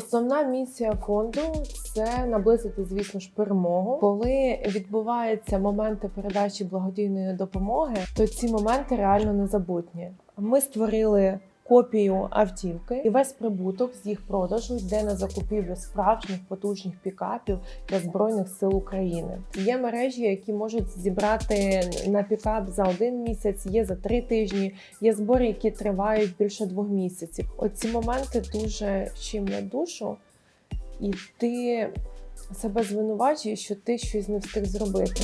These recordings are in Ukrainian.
Основна місія фонду це наблизити, звісно ж, перемогу. Коли відбуваються моменти передачі благодійної допомоги, то ці моменти реально незабутні. Ми створили копію автівки, і весь прибуток з їх продажу йде на закупівлю справжніх потужних пікапів для збройних сил України. Є мережі, які можуть зібрати на пікап за один місяць, є за три тижні. Є збори, які тривають більше двох місяців. Оці моменти дуже щемлять душу, і ти себе звинувачуєш, що ти щось не встиг зробити.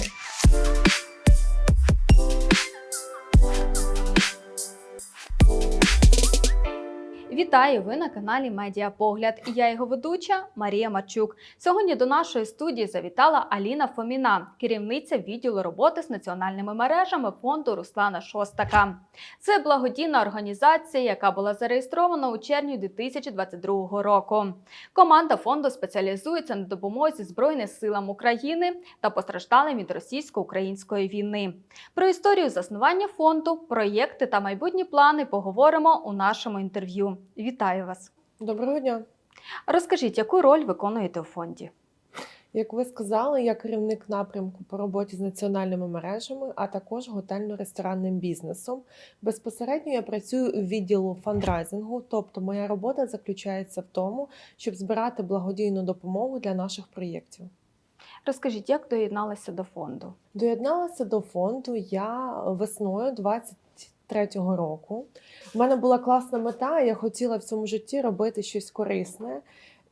Вітаю! Ви на каналі Медіапогляд. І я його ведуча Марія Марчук. Сьогодні до нашої студії завітала Аліна Фоміна, керівниця відділу роботи з національними мережами фонду Руслана Шостака. Це благодійна організація, яка була зареєстрована у червні 2022 року. Команда фонду спеціалізується на допомозі Збройним силам України та постраждалим від російсько-української війни. Про історію заснування фонду, проєкти та майбутні плани поговоримо у нашому інтерв'ю. Вітаю вас! Доброго дня! Розкажіть, яку роль виконуєте у фонді? Як ви сказали, я керівник напрямку по роботі з національними мережами, а також готельно-ресторанним бізнесом. Безпосередньо я працюю у відділу фандрайзингу, тобто моя робота заключається в тому, щоб збирати благодійну допомогу для наших проєктів. Розкажіть, як доєдналися до фонду? Доєдналася до фонду я весною 23-го року. У мене була класна мета, я хотіла в цьому житті робити щось корисне.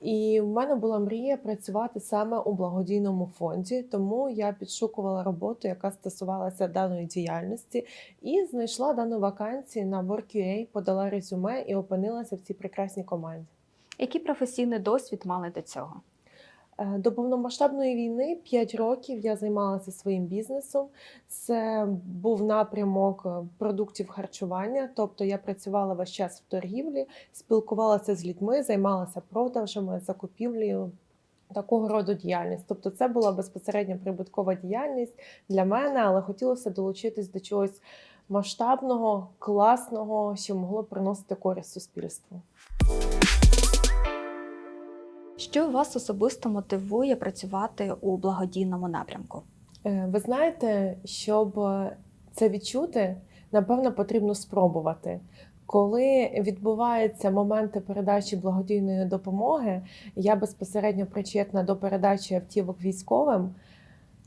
І в мене була мрія працювати саме у благодійному фонді, тому я підшукувала роботу, яка стосувалася даної діяльності, і знайшла дану вакансію на Work.ua, подала резюме і опинилася в цій прекрасній команді. Який професійний досвід мали до цього? Е, До повномасштабної війни 5 років я займалася своїм бізнесом. Це був напрямок е, продуктів харчування, тобто я працювала весь час в торгівлі, спілкувалася з людьми, займалася продажами, закупівлею. Такого роду діяльність. Тобто це була безпосередньо прибуткова діяльність для мене, але хотілося долучитись до чогось масштабного, класного, що могло приносити користь суспільству. Що вас особисто мотивує працювати у благодійному напрямку? Е, Ви знаєте, щоб е, це відчути, напевно, потрібно спробувати. Коли відбуваються моменти передачі благодійної допомоги, я безпосередньо причетна до передачі автівок військовим,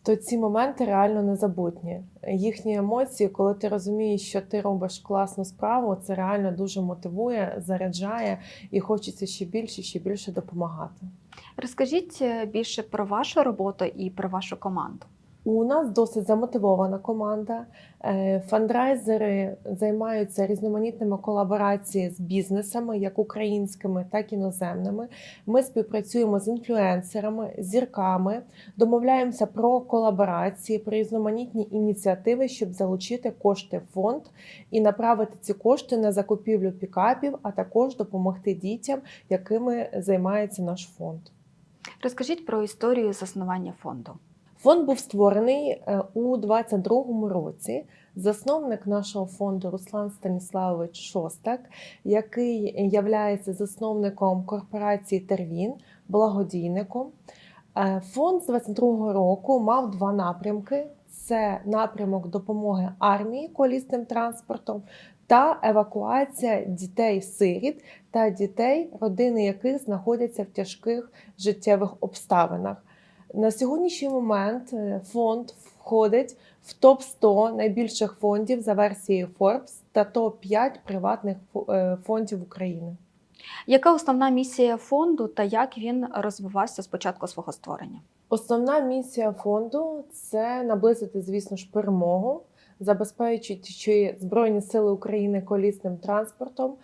то ці моменти реально незабутні. Їхні емоції, коли ти розумієш, що ти робиш класну справу, це реально дуже мотивує, заряджає і хочеться ще більше, ще більше допомагати. Розкажіть е, більше про вашу роботу і про вашу команду. У нас досить замотивована команда. Е, Фандрайзери займаються різноманітними колабораціями з бізнесами, як українськими, так і іноземними. Ми співпрацюємо з інфлюенсерами, зірками, домовляємося про колаборації, про різноманітні ініціативи, щоб залучити кошти в фонд і направити ці кошти на закупівлю пікапів, а також допомогти дітям, якими займається наш фонд. Розкажіть про історію заснування фонду. Фонд був створений е, у 22-му році. Засновник нашого фонду Руслан Станіславович Шостак, який є засновником корпорації Тервін, благодійником. Е, Фонд з 22-го року мав два напрямки: це напрямок допомоги армії колісним транспортом та евакуація дітей-сиріт та дітей, родини яких знаходяться в тяжких життєвих обставинах. На сьогоднішній момент е, фонд входить в топ 100 найбільших фондів за версією Forbes та топ 5 приватних е, фондів України. Яка основна місія фонду та як він розвивався з початку свого створення? Основна місія фонду це наблизити, звісно ж, перемогу, забезпечуючи Збройні Сили України колісним транспортом,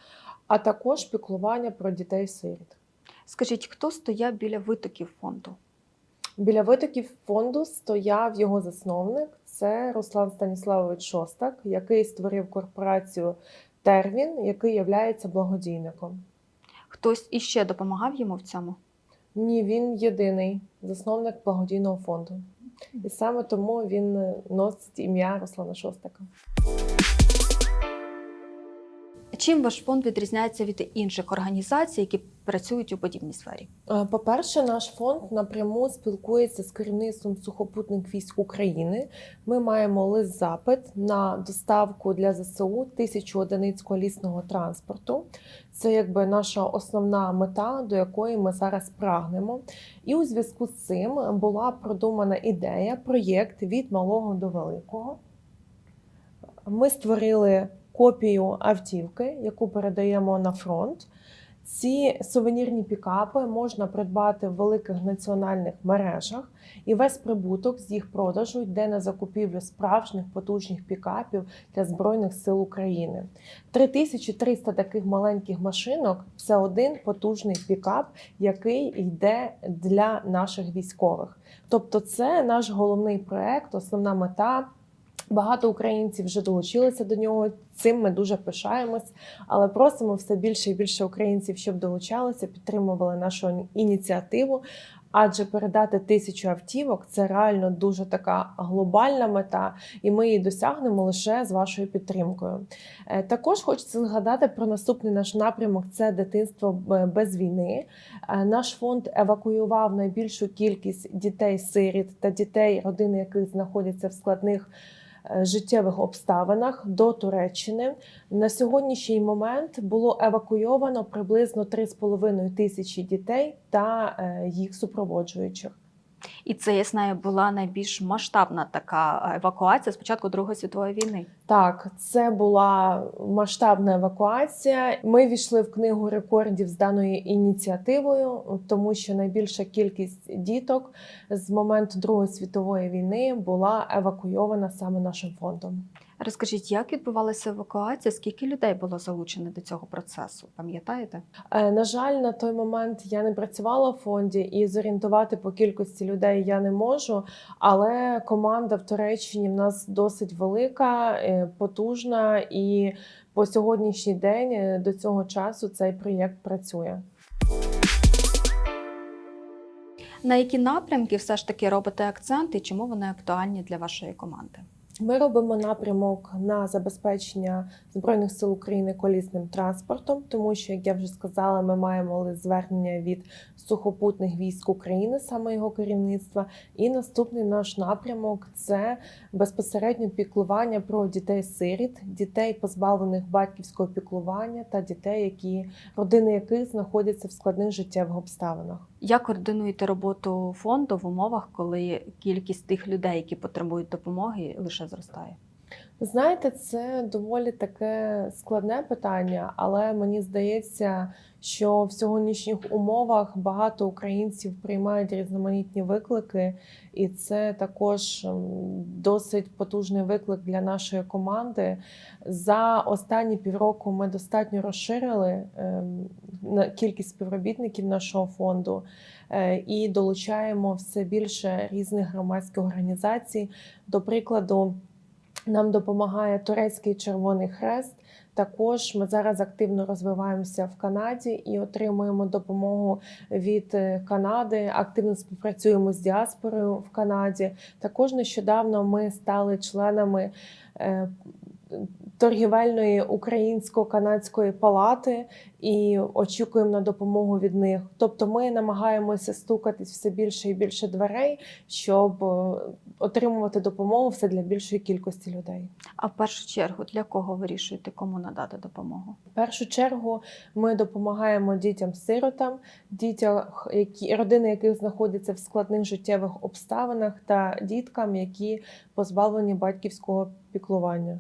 а також піклування про дітей-сиріт. Скажіть, хто стояв біля витоків фонду? Біля витоків фонду стояв його засновник. Це Руслан Станіславович Шостак, який створив корпорацію Тервін, який є благодійником. Хтось іще допомагав йому в цьому? Ні, він єдиний засновник благодійного фонду. І саме тому він носить ім'я Руслана Шостака. Чим ваш фонд відрізняється від інших організацій, які працюють у подібній сфері? Е, По-перше, наш фонд напряму спілкується з керівництвом сухопутних військ України. Ми маємо лист запит на доставку для ЗСУ тисячу одиниць колісного транспорту. Це якби наша основна мета, до якої ми зараз прагнемо. І у зв'язку з цим була продумана ідея, проєкт від малого до великого. Ми створили копію автівки, яку передаємо на фронт. Ці сувенірні пікапи можна придбати в великих національних мережах, і весь прибуток з їх продажу йде на закупівлю справжніх потужних пікапів для Збройних сил України. 3300 таких маленьких машинок це один потужний пікап, який йде для наших військових. Тобто, це наш головний проект, основна мета. Багато українців вже долучилися до нього. Цим ми дуже пишаємось, але просимо все більше і більше українців, щоб долучалися, підтримували нашу ініціативу. Адже передати тисячу автівок це реально дуже така глобальна мета, і ми її досягнемо лише з вашою підтримкою. Е, Також хочеться згадати про наступний наш напрямок: це дитинство без війни. Е, Наш фонд евакуював найбільшу кількість дітей-сиріт та дітей, родини яких знаходяться в складних е, життєвих обставинах до Туреччини. На сьогоднішній момент було евакуйовано приблизно 3,5 тисячі дітей та е, їх супроводжуючих. І це, я знаю, була найбільш масштабна така евакуація з початку Другої світової війни. Так, це була масштабна евакуація. Ми війшли в книгу рекордів з даною ініціативою, тому що найбільша кількість діток з моменту Другої світової війни була евакуйована саме нашим фондом. Розкажіть, як відбувалася евакуація? Скільки людей було залучено до цього процесу? Пам'ятаєте? Е, На жаль, на той момент я не працювала в фонді і зорієнтувати по кількості людей я не можу. Але команда в Туреччині в нас досить велика, е, потужна, і по сьогоднішній день е, до цього часу цей проєкт працює. На які напрямки все ж таки робите акцент і чому вони актуальні для вашої команди? Ми робимо напрямок на забезпечення збройних сил України колісним транспортом, тому що, як я вже сказала, ми маємо звернення від сухопутних військ України, саме його керівництва. І наступний наш напрямок це безпосередньо піклування про дітей-сиріт, дітей, позбавлених батьківського піклування, та дітей, які родини яких знаходяться в складних життєвих обставинах. Як координуєте роботу фонду в умовах, коли кількість тих людей, які потребують допомоги, лише зростає? Знаєте, це доволі таке складне питання, але мені здається, що в сьогоднішніх умовах багато українців приймають різноманітні виклики, і це також ем, досить потужний виклик для нашої команди. За останні півроку ми достатньо розширили ем, кількість співробітників нашого фонду е, і долучаємо все більше різних громадських організацій. До прикладу. Нам допомагає турецький Червоний Хрест. Також ми зараз активно розвиваємося в Канаді і отримуємо допомогу від е, Канади. Активно співпрацюємо з діаспорою в Канаді. Також нещодавно ми стали членами е, торгівельної українсько-канадської палати і очікуємо на допомогу від них. Тобто, ми намагаємося стукатись все більше і більше дверей, щоб е, отримувати допомогу все для більшої кількості людей. А в першу чергу для кого вирішуєте, кому надати допомогу? В першу чергу ми допомагаємо дітям-сиротам, дітям, які родини, яких знаходяться в складних життєвих обставинах, та діткам, які позбавлені батьківського піклування.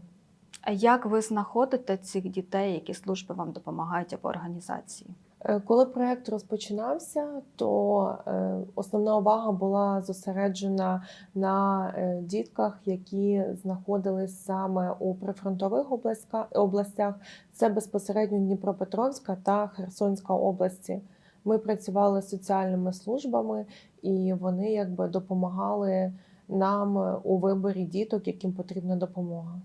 А як ви знаходите цих дітей, які служби вам допомагають або організації? Е, Коли проект розпочинався, то е, основна увага була зосереджена на е, дітках, які знаходились саме у прифронтових областях. Це безпосередньо Дніпропетровська та Херсонська області. Ми працювали з соціальними службами, і вони якби допомагали нам у виборі діток, яким потрібна допомога.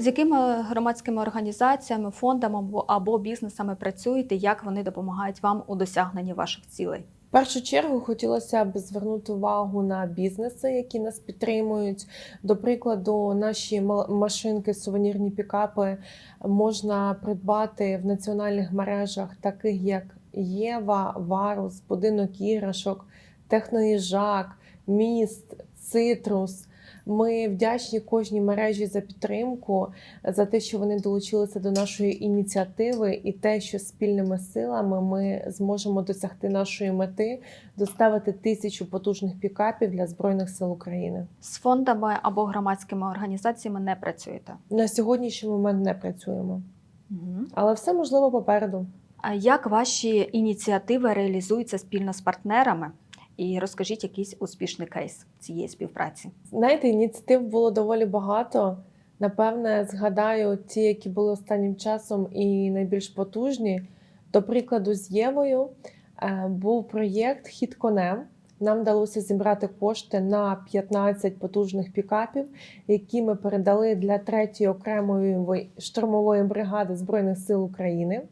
З якими громадськими організаціями, фондами або- бізнесами працюєте? Як вони допомагають вам у досягненні ваших цілей? В першу чергу хотілося б звернути увагу на бізнеси, які нас підтримують. До прикладу, наші ма- машинки, сувенірні пікапи можна придбати в національних мережах, таких як Єва, Варус, Будинок іграшок, Техноїжак, Міст, Цитрус. Ми вдячні кожній мережі за підтримку, за те, що вони долучилися до нашої ініціативи, і те, що спільними силами ми зможемо досягти нашої мети доставити тисячу потужних пікапів для збройних сил України. З фондами або громадськими організаціями не працюєте. На сьогоднішній момент не працюємо, Угу. але все можливо попереду. А як ваші ініціативи реалізуються спільно з партнерами? І розкажіть якийсь успішний кейс цієї співпраці. Знаєте, ініціатив було доволі багато. Напевне, згадаю ті, які були останнім часом і найбільш потужні. До прикладу, з Євою е, був проєкт Хід конем. Нам вдалося зібрати кошти на 15 потужних пікапів, які ми передали для 3-ї окремої штурмової бригади Збройних сил України.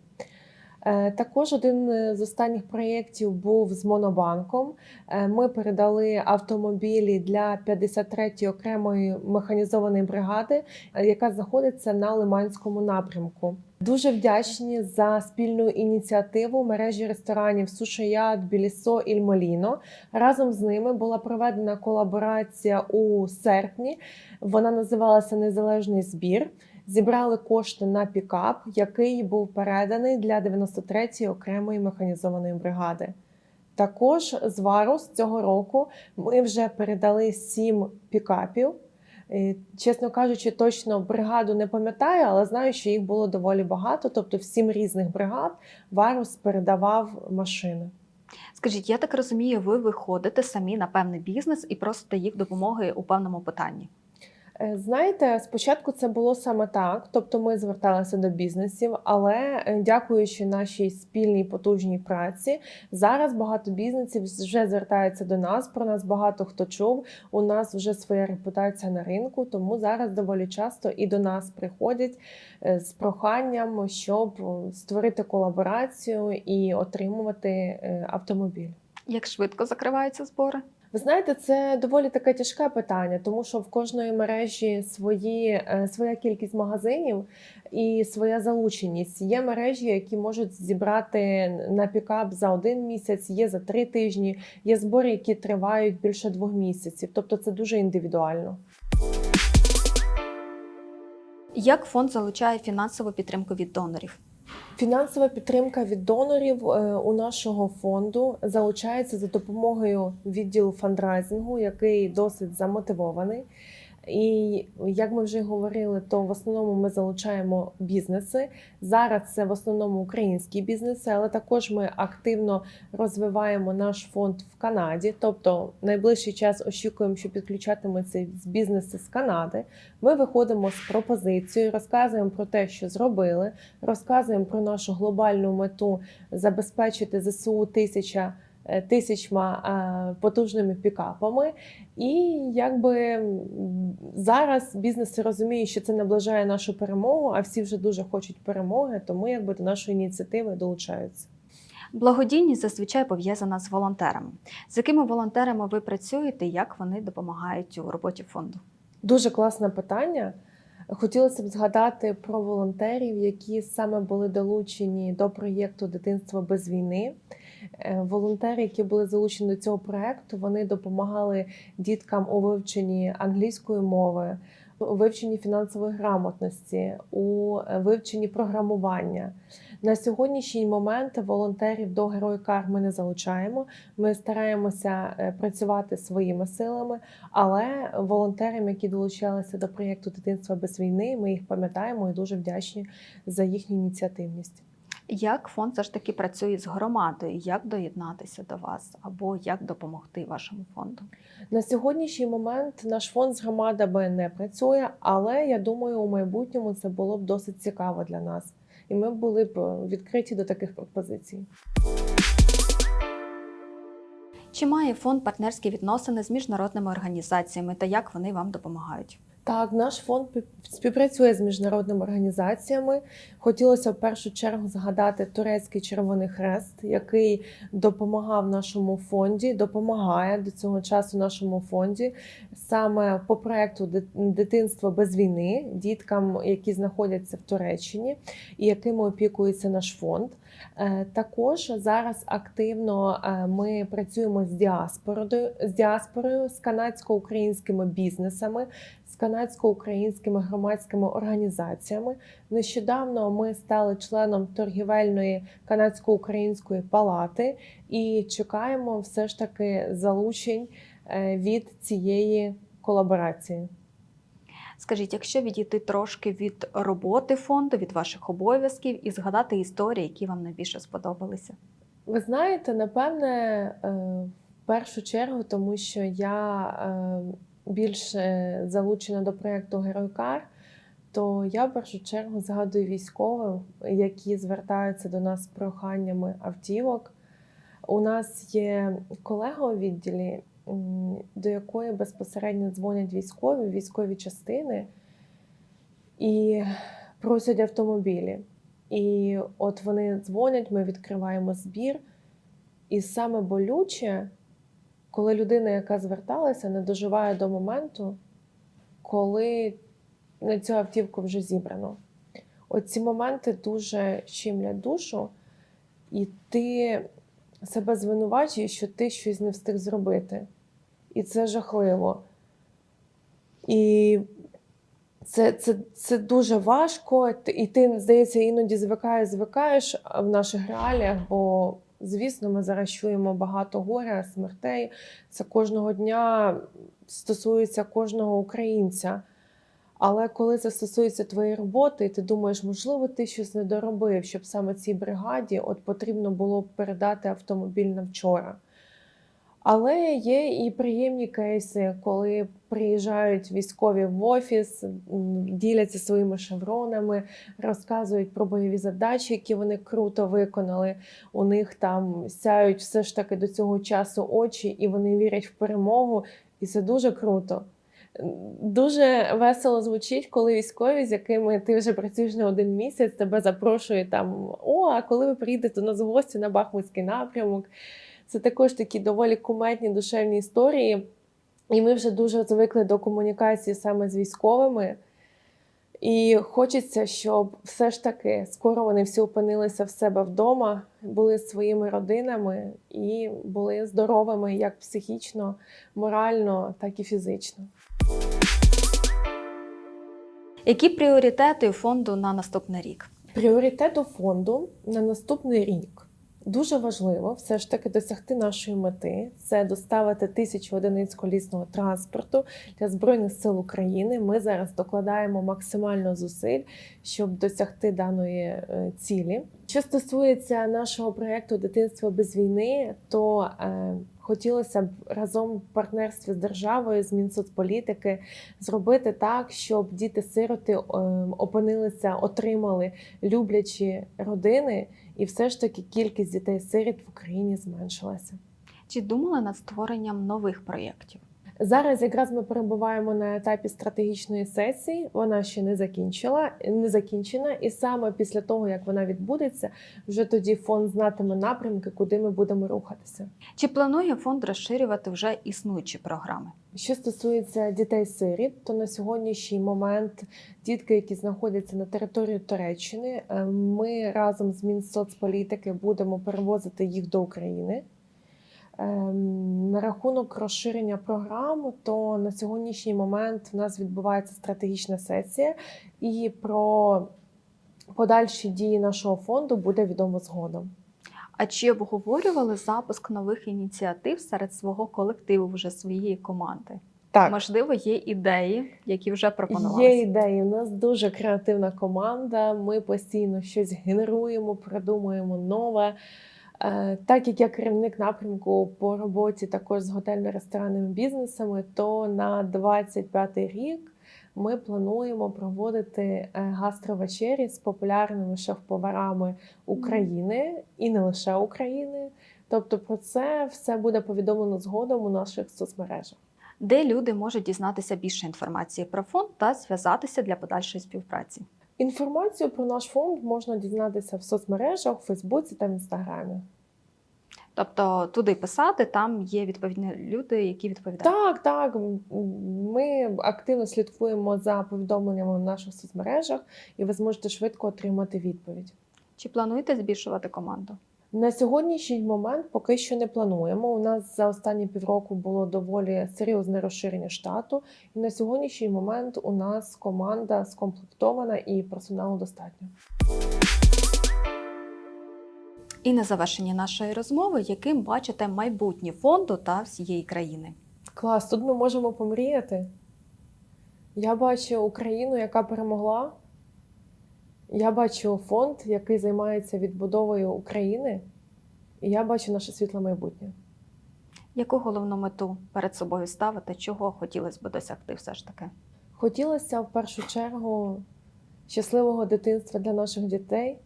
Е, Також один е, з останніх проєктів був з Монобанком. Е, Ми передали автомобілі для 53-ї окремої механізованої бригади, яка знаходиться на Лиманському напрямку. Дуже вдячні за спільну ініціативу мережі ресторанів Сушояд, Білісо і Моліно. Разом з ними була проведена колаборація у серпні. Вона називалася Незалежний збір. Зібрали кошти на пікап, який був переданий для 93-ї окремої механізованої бригади. Також з Варус цього року ми вже передали сім пікапів. Е, Чесно кажучи, точно бригаду не пам'ятаю, але знаю, що їх було доволі багато. Тобто, в сім різних бригад Варус передавав машини. Скажіть, я так розумію, ви виходите самі на певний бізнес і просите їх допомоги у певному питанні. Е, Знаєте, спочатку це було саме так, тобто ми зверталися до бізнесів, але е, дякуючи нашій спільній потужній праці, зараз багато бізнесів вже звертаються до нас. Про нас багато хто чув. У нас вже своя репутація на ринку, тому зараз доволі часто і до нас приходять е, з проханням, щоб створити колаборацію і отримувати автомобіль. Як швидко закриваються збори? Ви знаєте, це доволі таке тяжке питання, тому що в кожної мережі свої, е, своя кількість магазинів і своя залученість. Є мережі, які можуть зібрати на пікап за один місяць, є за три тижні, є збори, які тривають більше двох місяців. Тобто це дуже індивідуально. Як фонд залучає фінансову підтримку від донорів? Фінансова підтримка від донорів е, у нашого фонду залучається за допомогою відділу фандрайзингу, який досить замотивований. І як ми вже говорили, то в основному ми залучаємо бізнеси. Зараз це в основному українські бізнеси, але також ми активно розвиваємо наш фонд в Канаді. Тобто, найближчий час очікуємо, що підключатимуться бізнеси з Канади. Ми виходимо з пропозицією, розказуємо про те, що зробили, розказуємо про нашу глобальну мету забезпечити ЗСУ тисяча. Тисячма е, потужними пікапами, і якби зараз бізнеси розуміють, що це наближає нашу перемогу, а всі вже дуже хочуть перемоги, тому якби до нашої ініціативи долучаються. Благодійність зазвичай пов'язана з волонтерами. З якими волонтерами ви працюєте, як вони допомагають у роботі фонду? Дуже класне питання. Хотілося б згадати про волонтерів, які саме були долучені до проєкту Дитинство без війни. Е, Волонтери, які були залучені до цього проєкту, вони допомагали діткам у вивченні англійської мови, у вивченні фінансової грамотності, у е, вивченні програмування. На сьогоднішній момент волонтерів до герої Кар ми не залучаємо. Ми стараємося е, працювати своїми силами, але волонтерам, які долучалися до проєкту Дитинства без війни, ми їх пам'ятаємо і дуже вдячні за їхню ініціативність. Як фонд все ж таки працює з громадою? Як доєднатися до вас або як допомогти вашому фонду? На сьогоднішній момент наш фонд з громадами не працює, але я думаю, у майбутньому це було б досить цікаво для нас, і ми були б відкриті до таких пропозицій. Чи має фонд партнерські відносини з міжнародними організаціями та як вони вам допомагають? Так, наш фонд пі- співпрацює з міжнародними організаціями. Хотілося в першу чергу згадати турецький Червоний Хрест, який допомагав нашому фонді, допомагає до цього часу нашому фонді саме по проекту «Дит- Дитинство без війни діткам, які знаходяться в Туреччині, і якими опікується наш фонд. Е, Також зараз активно е, ми працюємо з діаспорою, з діаспорою, з канадсько-українськими бізнесами, з канадсько-українськими громадськими організаціями. Нещодавно ми стали членом торгівельної канадсько-української палати і чекаємо все ж таки залучень е, від цієї колаборації. Скажіть, якщо відійти трошки від роботи фонду, від ваших обов'язків і згадати історії, які вам найбільше сподобалися? Ви знаєте, напевне, е, в першу чергу, тому що я більше залучена до проєкту Геройкар, то я в першу чергу згадую військових, які звертаються до нас з проханнями автівок. У нас є колега у відділі, до якої безпосередньо дзвонять військові, військові частини і просять автомобілі. І от вони дзвонять, ми відкриваємо збір. І саме болюче, коли людина, яка зверталася, не доживає до моменту, коли на цю автівку вже зібрано. Оці моменти дуже щемлять душу, і ти себе звинувачуєш, що ти щось не встиг зробити. І це жахливо. І це, це, це дуже важко, і ти, здається, іноді звикаєш, звикаєш в наших реаліях, бо, звісно, ми зараз чуємо багато горя, смертей. Це кожного дня стосується кожного українця. Але коли це стосується твоєї роботи, і ти думаєш, можливо, ти щось не доробив, щоб саме цій бригаді от потрібно було передати автомобіль на вчора. Але є і приємні кейси, коли приїжджають військові в офіс, діляться своїми шевронами, розказують про бойові задачі, які вони круто виконали. У них там сяють все ж таки до цього часу очі, і вони вірять в перемогу. І це дуже круто. Дуже весело звучить, коли військові, з якими ти вже працюєш не один місяць, тебе запрошують там: О, а коли ви приїдете нас гості на Бахмутський напрямок? Це також такі доволі куметні душевні історії. І ми вже дуже звикли до комунікації саме з військовими. І хочеться, щоб все ж таки скоро вони всі опинилися в себе вдома, були своїми родинами і були здоровими як психічно, морально, так і фізично. Які пріоритети у фонду на наступний рік? Пріоритету фонду на наступний рік дуже важливо все ж таки досягти нашої мети. Це доставити тисячу одиниць колісного транспорту для збройних сил України. Ми зараз докладаємо максимально зусиль, щоб досягти даної е, цілі. Що стосується нашого проєкту Дитинство без війни, то е, хотілося б разом в партнерстві з державою, з Мінсоцполітики зробити так, щоб діти-сироти е, опинилися, отримали люблячі родини, і все ж таки кількість дітей-сиріт в Україні зменшилася. Чи думали над створенням нових проєктів? Зараз якраз ми перебуваємо на етапі стратегічної сесії. Вона ще не закінчила, не закінчена, і саме після того, як вона відбудеться, вже тоді фонд знатиме напрямки, куди ми будемо рухатися. Чи планує фонд розширювати вже існуючі програми? Що стосується дітей-сиріт, то на сьогоднішній момент дітки, які знаходяться на території Туреччини, е, ми разом з Мінсоцполітики будемо перевозити їх до України. Ем, На рахунок розширення програм, то на сьогоднішній момент в нас відбувається стратегічна сесія, і про подальші дії нашого фонду буде відомо згодом. А чи обговорювали запуск нових ініціатив серед свого колективу, вже своєї команди? Так, Можливо, є ідеї, які вже пропонувалися? Є ідеї. У нас дуже креативна команда. Ми постійно щось генеруємо, придумуємо нове. Е, Так як я керівник напрямку по роботі також з готельно-ресторанними бізнесами, то на 25 рік ми плануємо проводити е, гастровечері з популярними шеф-поварами України і не лише України. Тобто про це все буде повідомлено згодом у наших соцмережах. де люди можуть дізнатися більше інформації про фонд та зв'язатися для подальшої співпраці. Інформацію про наш фонд можна дізнатися в соцмережах, у Фейсбуці та в Інстаграмі. Тобто туди писати, там є відповідні люди, які відповідають. Так, так. Ми активно слідкуємо за повідомленнями в наших соцмережах, і ви зможете швидко отримати відповідь. Чи плануєте збільшувати команду? На сьогоднішній момент поки що не плануємо. У нас за останні півроку було доволі серйозне розширення штату, і на сьогоднішній момент у нас команда скомплектована і персоналу достатньо. І на завершення нашої розмови, яким бачите майбутнє фонду та всієї країни? Клас, тут ми можемо помріяти. Я бачу Україну, яка перемогла. Я бачу фонд, який займається відбудовою України. І я бачу наше світле майбутнє. Яку головну мету перед собою ставити? Чого хотілося б досягти все ж таки? Хотілося в першу чергу щасливого дитинства для наших дітей,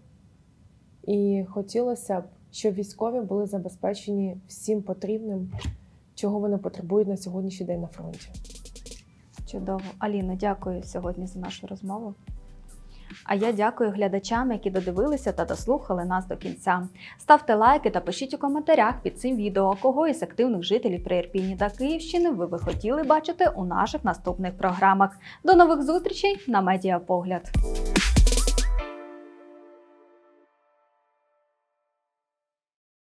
і хотілося б, щоб військові були забезпечені всім потрібним, чого вони потребують на сьогоднішній день на фронті. Чудово. Аліно, дякую сьогодні за нашу розмову. А я дякую глядачам, які додивилися та дослухали нас до кінця. Ставте лайки та пишіть у коментарях під цим відео, кого із активних жителів Приірпіні та Київщини ви би хотіли бачити у наших наступних програмах. До нових зустрічей на Медіапогляд!